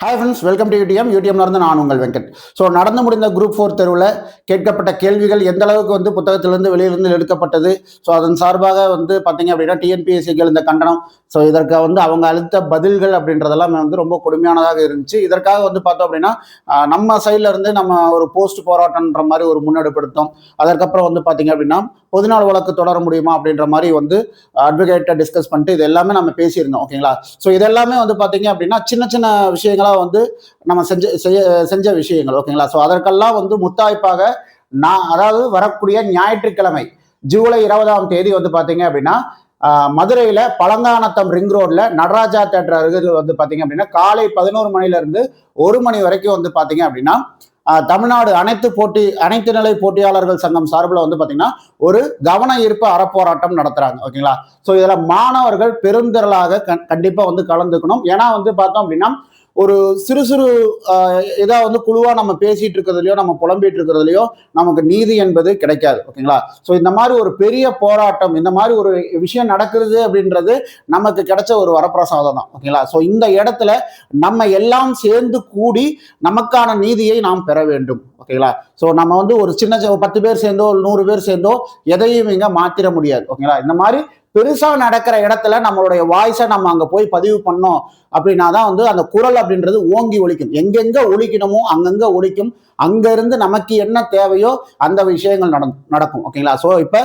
Hi friends welcome to UTM யூடிஎம்ல இருந்து நான் உங்கள் வெங்கட். ஸோ நடந்து முடிந்த குரூப் ஃபோர் தெருவில் கேட்கப்பட்ட கேள்விகள் எந்த அளவுக்கு வந்து புத்தகத்திலிருந்து வெளியிலிருந்து எடுக்கப்பட்டது? ஸோ அதன் சார்பாக வந்து பார்த்தீங்க அப்படின்னா டிஎன்பிஎஸ்சிக்கு இந்த கண்டனம். ஸோ இதற்கு வந்து அவங்க அளித்த பதில்கள் அப்படின்றதெல்லாம் வந்து ரொம்ப கொடுமையானதாக இருந்துச்சு. இதற்காக வந்து பார்த்தோம் அப்படின்னா நம்ம சைடில் இருந்து நம்ம ஒரு போஸ்ட் போராட்டம்ன்ற மாதிரி ஒரு முன்னெடுப்படுத்தோம். அதற்கப்புறம் வந்து பார்த்தீங்க அப்படின்னா பொதுநாள் வழக்கு தொடர முடியுமா அப்படின்ற மாதிரி வந்து அட்வொகேட்டை டிஸ்கஸ் பண்ணிட்டு இது எல்லாமே நம்ம பேசியிருந்தோம் ஓகேங்களா ஸோ இதெல்லாமே வந்து பார்த்தீங்க அப்படின்னா சின்ன சின்ன விஷயங்களா வந்து நம்ம செஞ்ச செய்ய செஞ்ச விஷயங்கள் ஓகேங்களா? ஸோ அதற்கெல்லாம் வந்து முத்தாய்ப்பாக நான் அதாவது வரக்கூடிய ஞாயிற்றுக்கிழமை ஜூலை இருபதாம் தேதி வந்து பார்த்தீங்க அப்படின்னா மதுரையில் பழங்கானத்தம் ரிங் ரோட்ல நடராஜா தேட்டர் அருகில் வந்து பார்த்தீங்க அப்படின்னா காலை பதினோரு மணிலிருந்து ஒரு மணி வரைக்கும் வந்து பார்த்தீங்க அப்படின்னா தமிழ்நாடு அனைத்து போட்டி அனைத்து நிலை போட்டியாளர்கள் சங்கம் சார்பில் வந்து பார்த்தீங்கன்னா ஒரு கவன ஈர்ப்பு அறப்போராட்டம் நடத்துறாங்க ஓகேங்களா? ஸோ இதில் மாணவர்கள் பெருந்திரளாக கண் கண்டிப்பாக வந்து கலந்துக்கணும். ஏன்னா வந்து பார்த்தோம் அப்படின்னா ஒரு சிறு சிறு இதாக வந்து குழுவாக நம்ம பேசிட்டு இருக்கிறதுலையோ நம்ம புலம்பிட்டு இருக்கிறதுலையோ நமக்கு நீதி என்பது கிடைக்காது ஓகேங்களா? ஸோ இந்த மாதிரி ஒரு பெரிய போராட்டம் இந்த மாதிரி ஒரு விஷயம் நடக்கிறது அப்படின்றது நமக்கு கிடைச்ச ஒரு வரப்பிரசாதம் தான் ஓகேங்களா? ஸோ இந்த இடத்துல நம்ம எல்லாம் சேர்ந்து கூடி நமக்கான நீதியை நாம் பெற வேண்டும் ஓகேங்களா? ஸோ நம்ம வந்து ஒரு சின்ன பத்து பேர் சேர்ந்தோ ஒரு நூறு பேர் சேர்ந்தோ எதையும் இங்கே மாத்திர முடியாது ஓகேங்களா? இந்த மாதிரி பெருசா நடக்கிற இடத்துல நம்மளுடைய வாய்ஸை நம்ம அங்க போய் பதிவு பண்ணோம் அப்படின்னா தான் வந்து அந்த குரல் அப்படின்றது ஓங்கி ஒழிக்கும் எங்கெங்க ஒழிக்கணுமோ அங்கங்க ஒழிக்கும் அங்க இருந்து நமக்கு என்ன தேவையோ அந்த விஷயங்கள் நட நடக்கும். ஓகேங்களா ஸோ இப்போ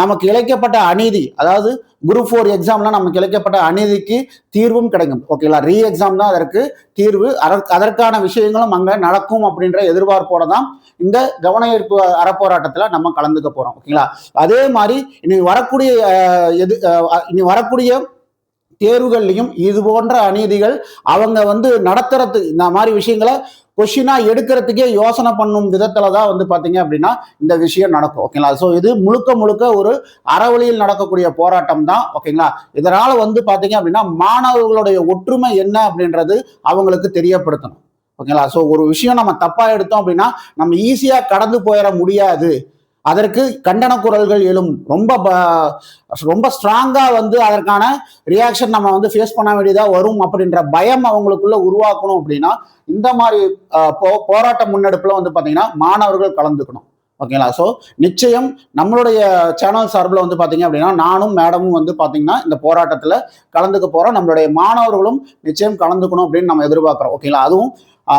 நமக்கு இழைக்கப்பட்ட அநீதி அதாவது குரூப் ஃபோர் எக்ஸாம்ல நமக்கு இழைக்கப்பட்ட அநீதிக்கு தீர்வும் கிடைக்கும். ஓகேங்களா ரீ எக்ஸாம் தான் அதற்கு தீர்வு. அதற்கான விஷயங்களும் அங்க நடக்கும் அப்படின்ற எதிர்பார்ப்போட தான் இந்த கவன ஈர்ப்பு அறப்போராட்டத்துல நம்ம கலந்துக்க போறோம். ஓகேங்களா அதே மாதிரி இன்னைக்கு வரக்கூடிய எது இனி வரக்கூடிய தேர்வுகள்லையும் இது போன்ற அநீதிகள் அவங்க வந்து நடத்துறது இந்த மாதிரி விஷயங்களை கொஷினா எடுக்கிறதுக்கே யோசனை பண்ணும் விதத்துல தான் வந்து பார்த்தீங்க அப்படின்னா இந்த விஷயம் நடக்கும் ஓகேங்களா ஸோ இது முழுக்க முழுக்க ஒரு அறவழியில் நடக்கக்கூடிய போராட்டம் தான் ஓகேங்களா இதனால் வந்து பார்த்தீங்க அப்படின்னா மாணவர்களுடைய ஒற்றுமை என்ன அப்படின்றது அவங்களுக்கு தெரியப்படுத்தணும் ஓகேங்களா ஸோ ஒரு விஷயம் நம்ம தப்பாக எடுத்தோம் அப்படின்னா நம்ம ஈஸியாக கடந்து போயிட முடியாது அதற்கு கண்டன குரல்கள் எழும். ரொம்ப ப- ரொம்ப ஸ்ட்ராங்கா வந்து அதற்கான ரியாக்ஷன் நம்ம வந்து ஃபேஸ் பண்ண வேண்டியதா வரும் அப்படின்ற பயம் அவங்களுக்குள்ள உருவாக்கணும் அப்படின்னா இந்த மாதிரி போ- போராட்ட முன்னெடுப்புல வந்து பாத்தீங்கன்னா மாணவர்கள் கலந்துக்கணும். ஓகேங்களா ஸோ நிச்சயம் நம்மளுடைய சேனல் சார்பில் வந்து பார்த்தீங்க அப்படின்னா நானும் மேடமும் வந்து பார்த்தீங்கன்னா இந்த போராட்டத்தில் கலந்துக்க போகிறோம் நம்மளுடைய மாணவர்களும் நிச்சயம் கலந்துக்கணும் அப்படின்னு நம்ம எதிர்பார்க்குறோம். ஓகேங்களா அதுவும்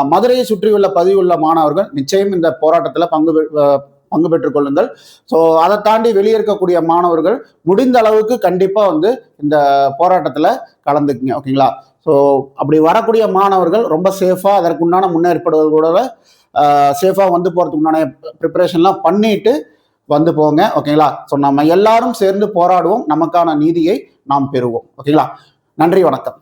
மதுரையை சுற்றியுள்ள பதிவுள்ள மாணவர்கள் நிச்சயம் இந்த போராட்டத்தில் பங்கு பெ- பங்கு பெற்றுக் கொள்ளுங்கள். ஸோ அதை தாண்டி வெளியே இருக்கக்கூடிய மாணவர்கள் முடிந்த அளவுக்கு கண்டிப்பாக வந்து இந்த போராட்டத்தில் கலந்துக்குங்க ஓகேங்களா ஸோ அப்படி வரக்கூடிய மாணவர்கள் ரொம்ப சேஃபாக அதற்குண்டான முன்னேற்பாடுகளோட சேஃபாக வந்து போகிறதுக்கு உண்டான ப்ரிப்பரேஷன்லாம் பண்ணிட்டு வந்து போங்க ஓகேங்களா ஸோ நம்ம எல்லாரும் சேர்ந்து போராடுவோம். நமக்கான நீதியை நாம் பெறுவோம் ஓகேங்களா நன்றி வணக்கம்.